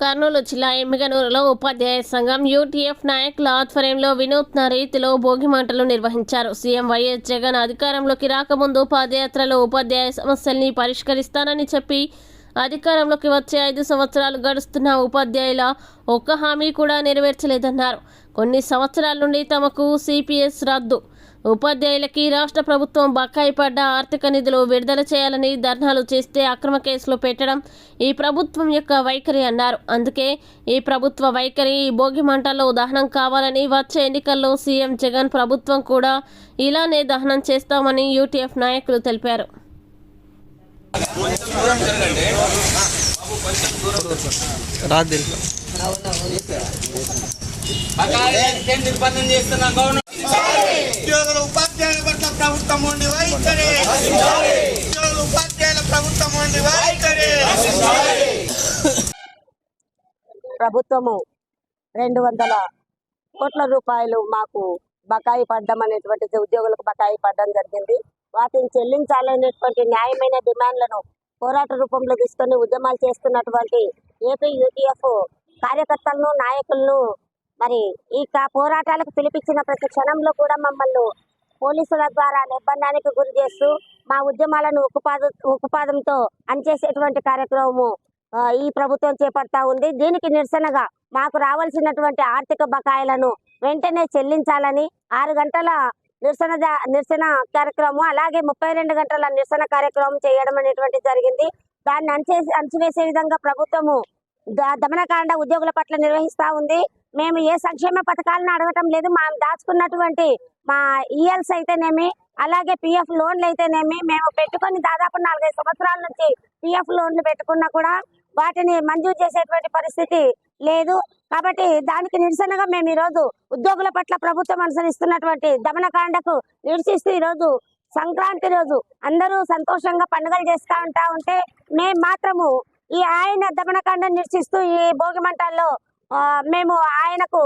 కర్నూలు జిల్లా ఎమ్మిగనూరులో ఉపాధ్యాయ సంఘం యూటీఎఫ్ నాయకుల ఆధ్వర్యంలో వినూత్న రీతిలో భోగిమంటలు నిర్వహించారు. సీఎం వైఎస్ జగన్ అధికారంలోకి రాకముందు పాదయాత్రలో ఉపాధ్యాయ సమస్యల్ని పరిష్కరిస్తానని చెప్పి అధికారంలోకి వచ్చే ఐదు సంవత్సరాలు గడుస్తున్న ఉపాధ్యాయుల ఒక్క హామీ కూడా నెరవేర్చలేదన్నారు. కొన్ని సంవత్సరాల నుండి తమకు సిపిఎస్ రద్దు. ఉపాధ్యాయులకి రాష్ట్ర ప్రభుత్వం బకాయి పడ్డ ఆర్థిక నిధులు విడుదల చేయాలని ధర్నాలు చేస్తే అక్రమ కేసులు పెట్టడం ఈ ప్రభుత్వం యొక్క వైఖరి అన్నారు. అందుకే ఈ ప్రభుత్వ వైఖరి ఈ భోగి మంటల్లో దహనం కావాలని వచ్చే ఎన్నికల్లో సీఎం జగన్ ప్రభుత్వం కూడా ఇలానే దహనం చేస్తామని యూటీఎఫ్ నాయకులు తెలిపారు. రాదు నిర్బంధం చేస్తున్న గవర్నమెంట్ ఉద్యోగుల ఉపాధ్యాయుల పట్ల ప్రభుత్వం ఉండి వైఖరి ఉద్యోగుల ఉపాధ్యాయుల ప్రభుత్వం ఉండి వైఖరి ప్రభుత్వము రెండు వందల కోట్ల రూపాయలు మాకు బకాయి పడ్డం అనేటువంటిది ఉద్యోగులకు బకాయి పడ్డం జరిగింది. వాటిని చెల్లించాలనేటువంటి న్యాయమైన డిమాండ్లను పోరాట రూపంలో తీసుకొని ఉద్యమాలు చేస్తున్నటువంటి ఏపీ యూటీఎఫ్ కార్యకర్తలను నాయకులను మరి ఈ పోరాటాలకు పిలిపించిన ప్రతి క్షణంలో కూడా మమ్మల్ని పోలీసుల ద్వారా నిర్బంధానికి గురి చేస్తూ మా ఉద్యమాలను ఉక్కుపాద ఉక్కుపాదంతో అనిచేసేటువంటి కార్యక్రమము ఈ ప్రభుత్వం చేపడతా ఉంది. దీనికి నిరసనగా మాకు రావాల్సినటువంటి ఆర్థిక బకాయిలను వెంటనే చెల్లించాలని ఆరు గంటల నిరసన నిరసన కార్యక్రమం అలాగే ముప్పై రెండు గంటల నిరసన కార్యక్రమం చేయడం అనేటువంటి జరిగింది. దాన్ని అణచేసి అణచివేసే విధంగా ప్రభుత్వము ద- దమనకాండ ఉద్యోగుల పట్ల నిర్వహిస్తా ఉంది. మేము ఏ సంక్షేమ పథకాలను అడగటం లేదు. మా దాచుకున్నటువంటి మా ఈఎల్స్ అయితేనేమి అలాగే పిఎఫ్ లోన్లు అయితేనేమి మేము పెట్టుకొని దాదాపు నాలుగైదు సంవత్సరాల నుంచి పిఎఫ్ లోన్లు పెట్టుకున్నా కూడా వాటిని మంజూరు చేసేటువంటి పరిస్థితి లేదు. కాబట్టి దానికి నిరసనగా మేము ఈరోజు ఉద్యోగుల పట్ల ప్రభుత్వం అనుసరిస్తున్నటువంటి దమనకాండకు నిరసిస్తూ ఈరోజు సంక్రాంతి రోజు అందరూ సంతోషంగా పండుగలు చేస్తూ ఉంటా ఉంటే మేము మాత్రము ఈ ఆయన దమనకాండను నిరసిస్తూ ఈ భోగి మంటల్లో ఆ, మేము ఆయనకు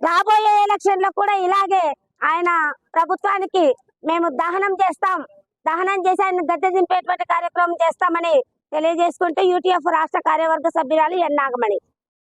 రాబోయే ఎలక్షన్లో కూడా ఇలాగే ఆయన ప్రభుత్వానికి మేము దహనం చేస్తాం. దహనం చేసి ఆయన గద్దె దింపేటువంటి కార్యక్రమం చేస్తామని తెలియజేసుకుంటూ యూటీఎఫ్ రాష్ట్ర కార్యవర్గ సభ్యురాలు ఎన్ నాగమణి.